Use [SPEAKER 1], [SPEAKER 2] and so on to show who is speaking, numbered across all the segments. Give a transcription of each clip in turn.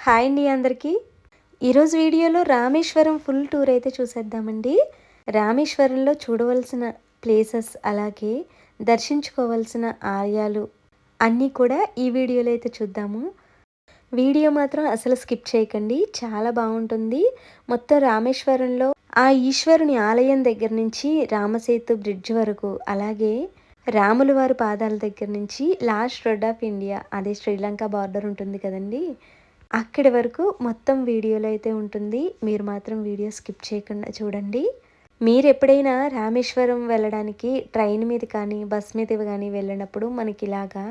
[SPEAKER 1] Hi అండి అందరికీ. ఈరోజు వీడియోలో రామేశ్వరం ఫుల్ టూర్ అయితే చూసేద్దామండి. రామేశ్వరంలో చూడవలసిన ప్లేసెస్ అలాగే దర్శించుకోవాల్సిన ఆలయాలు అన్నీ కూడా ఈ వీడియోలో అయితే చూద్దాము. వీడియో మాత్రం అసలు స్కిప్ చేయకండి. చాలా బాగుంటుంది. మొత్తం రామేశ్వరంలో ఆ ఈశ్వరుని ఆలయం దగ్గర నుంచి రామసేతు బ్రిడ్జ్ వరకు అలాగే రాములవారి పాదాల దగ్గర నుంచి లాస్ట్ రోడ్ ఆఫ్ ఇండియా అదే శ్రీలంక బార్డర్ ఉంటుంది కదండీ. అక్కడి వరకు మొత్తం వీడియోలో అయితే ఉంటుంది. మీరు మాత్రం వీడియో స్కిప్ చేయకుండా చూడండి. మీరు ఎప్పుడైనా రామేశ్వరం వెళ్ళడానికి ట్రైన్ మీద కానీ బస్ మీద కానీ వెళ్ళినప్పుడు మనకి ఇలాగా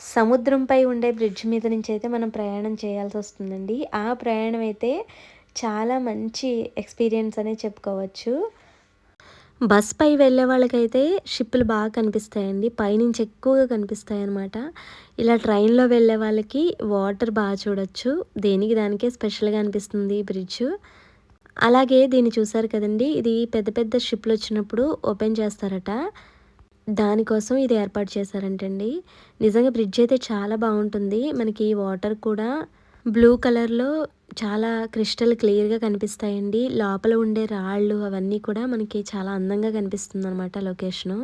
[SPEAKER 1] సముద్రంపై ఉండే బ్రిడ్జ్ మీద నుంచి అయితే మనం ప్రయాణం చేయాల్సి వస్తుందండి. ఆ ప్రయాణం అయితే చాలా మంచి ఎక్స్పీరియన్స్ అనే చెప్పుకోవచ్చు. బస్ పై వెళ్ళే వాళ్ళకైతే షిప్పులు బాగా కనిపిస్తాయండి. పైనుంచి ఎక్కువగా కనిపిస్తాయి ఇలా ట్రైన్లో వెళ్ళే వాళ్ళకి వాటర్ బాగా చూడొచ్చు. దేనికి దానికే స్పెషల్గా అనిపిస్తుంది ఈ బ్రిడ్జ్. అలాగే దీన్ని చూసారు కదండి ఇది పెద్ద పెద్ద షిప్లు వచ్చినప్పుడు ఓపెన్ చేస్తారట. దానికోసం ఇది ఏర్పాటు చేశారంటండి. నిజంగా బ్రిడ్జ్ అయితే చాలా బాగుంటుంది. మనకి వాటర్ కూడా బ్లూ కలర్లో చాలా క్రిస్టల్ క్లియర్గా కనిపిస్తాయండి. లోపల ఉండే రాళ్ళు అవన్నీ కూడా మనకి చాలా అందంగా కనిపిస్తుంది అనమాట లొకేషను.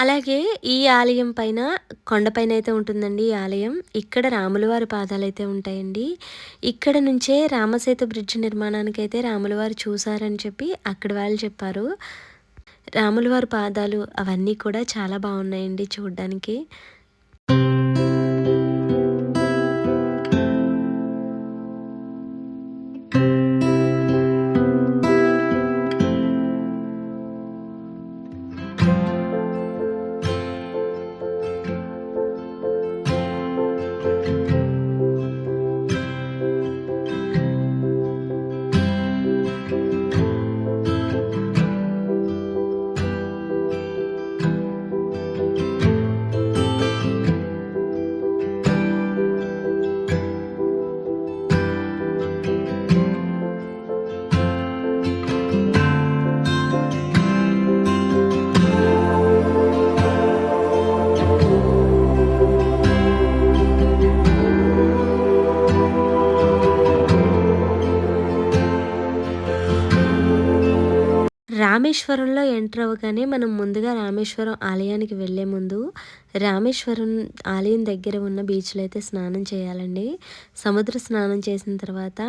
[SPEAKER 1] అలాగే ఈ ఆలయం పైన కొండపైన అయితే ఉంటుందండి ఈ ఆలయం. ఇక్కడ రాములవారి పాదాలు అయితే ఉంటాయండి. ఇక్కడ నుంచే రామసేతు బ్రిడ్జ్ నిర్మాణానికి అయితే రాములవారు చూసారని చెప్పి అక్కడ వాళ్ళు చెప్పారు. రాములవారి పాదాలు అవన్నీ కూడా చాలా బాగున్నాయండి చూడడానికి. రామేశ్వరంలో ఎంటర్ అవ్వగానే మనం ముందుగా రామేశ్వరం ఆలయానికి వెళ్ళే ముందు రామేశ్వరం ఆలయం దగ్గర ఉన్న బీచ్లో అయితే స్నానం చేయాలండి. సముద్ర స్నానం చేసిన తర్వాత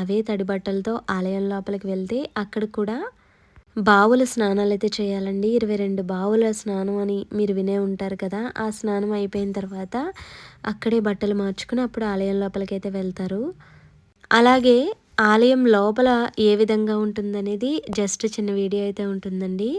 [SPEAKER 1] అవే తడి బట్టలతో ఆలయం లోపలికి వెళ్తే అక్కడ కూడా బావుల స్నానాలు అయితే చేయాలండి. ఇరవై రెండు బావుల స్నానం అని మీరు వినే ఉంటారు కదా ఆ స్నానం అయిపోయిన తర్వాత అక్కడే బట్టలు మార్చుకుని అప్పుడు ఆలయం లోపలికి అయితే వెళ్తారు. అలాగే ఆలయం లోపల ఏ విధంగా ఉంటుందనేది జస్ట్ చిన్న వీడియో అయితే ఉంటుందండి.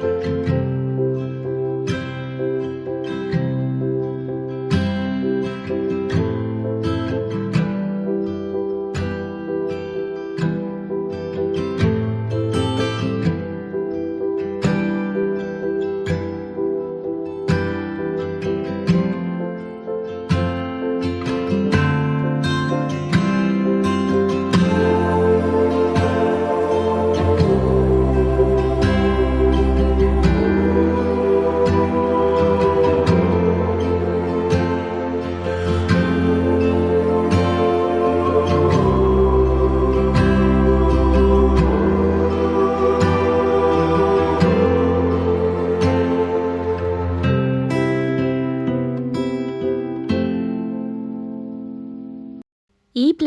[SPEAKER 1] thank you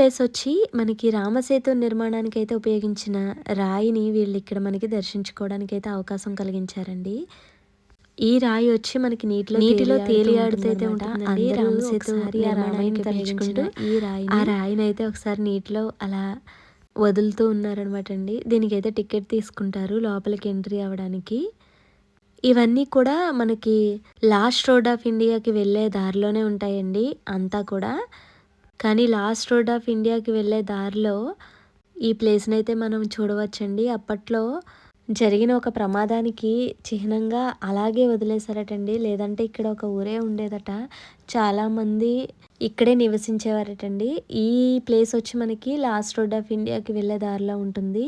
[SPEAKER 1] ప్లేస్ వచ్చి మనకి రామసేతు నిర్మాణానికి అయితే ఉపయోగించిన రాయిని వీళ్ళు ఇక్కడ మనకి దర్శించుకోవడానికి అయితే అవకాశం కలిగించారండి. ఈ రాయి వచ్చి మనకి నీటిలో నీటిలో తేలియాడుతైతే ఉంటుందండి. రామసేతు నిర్మాణానికి తరలించుకుంటూ ఈ రాయి ఆ రాయిని అయితే ఒకసారి నీటిలో అలా వదులుతూ ఉన్నారనమాట అండి దీనికైతే టికెట్ తీసుకుంటారు లోపలికి ఎంట్రీ అవ్వడానికి. ఇవన్నీ కూడా మనకి లాస్ట్ రోడ్ ఆఫ్ ఇండియాకి వెళ్ళే దారిలోనే ఉంటాయండి. అంతా కూడా కానీ లాస్ట్ రోడ్ ఆఫ్ ఇండియాకి వెళ్ళే దారిలో ఈ ప్లేస్ని అయితే మనం చూడవచ్చండి. అప్పట్లో జరిగిన ఒక ప్రమాదానికి చిహ్నంగా అలాగే వదిలేశారటండి. లేదంటే ఇక్కడ ఒక ఊరే ఉండేదట. చాలామంది ఇక్కడే నివసించేవారటండి. ఈ ప్లేస్ వచ్చి మనకి లాస్ట్ రోడ్ ఆఫ్ ఇండియాకి వెళ్ళే దారిలో ఉంటుంది.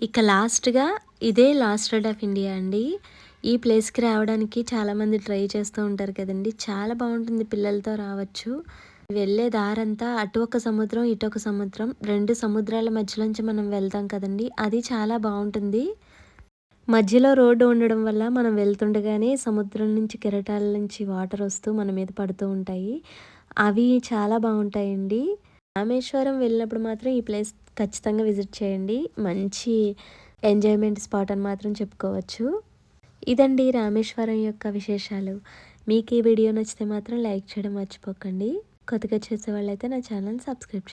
[SPEAKER 1] ఇక లాస్ట్గా ఇదే లాస్ట్ రోడ్ ఆఫ్ ఇండియా అండి. ఈ ప్లేస్కి రావడానికి చాలామంది ట్రై చేస్తూ ఉంటారు కదండి. చాలా బాగుంటుంది పిల్లలతో రావచ్చు. వెళ్ళే దారంతా అటు ఒక సముద్రం ఇటు ఒక సముద్రం రెండు సముద్రాల మధ్యలోంచి మనం వెళ్తాం కదండి. అది చాలా బాగుంటుంది. మధ్యలో రోడ్డు ఉండడం వల్ల మనం వెళ్తుండగానే సముద్రం నుంచి కెరటాల నుంచి వాటర్ వస్తూ మన మీద పడుతూ ఉంటాయి. అవి చాలా బాగుంటాయండి. రామేశ్వరం వెళ్ళినప్పుడు మాత్రం ఈ ప్లేస్ ఖచ్చితంగా విజిట్ చేయండి. మంచి ఎంజాయ్మెంట్ స్పాట్ అని మాత్రం చెప్పుకోవచ్చు. ఇదండి రామేశ్వరం యొక్క విశేషాలు. మీకు ఈ వీడియో నచ్చితే మాత్రం లైక్ చేయడం మర్చిపోకండి. కొత్తగా చేసే వాళ్ళైతే నా ఛానల్ సబ్స్క్రైబ్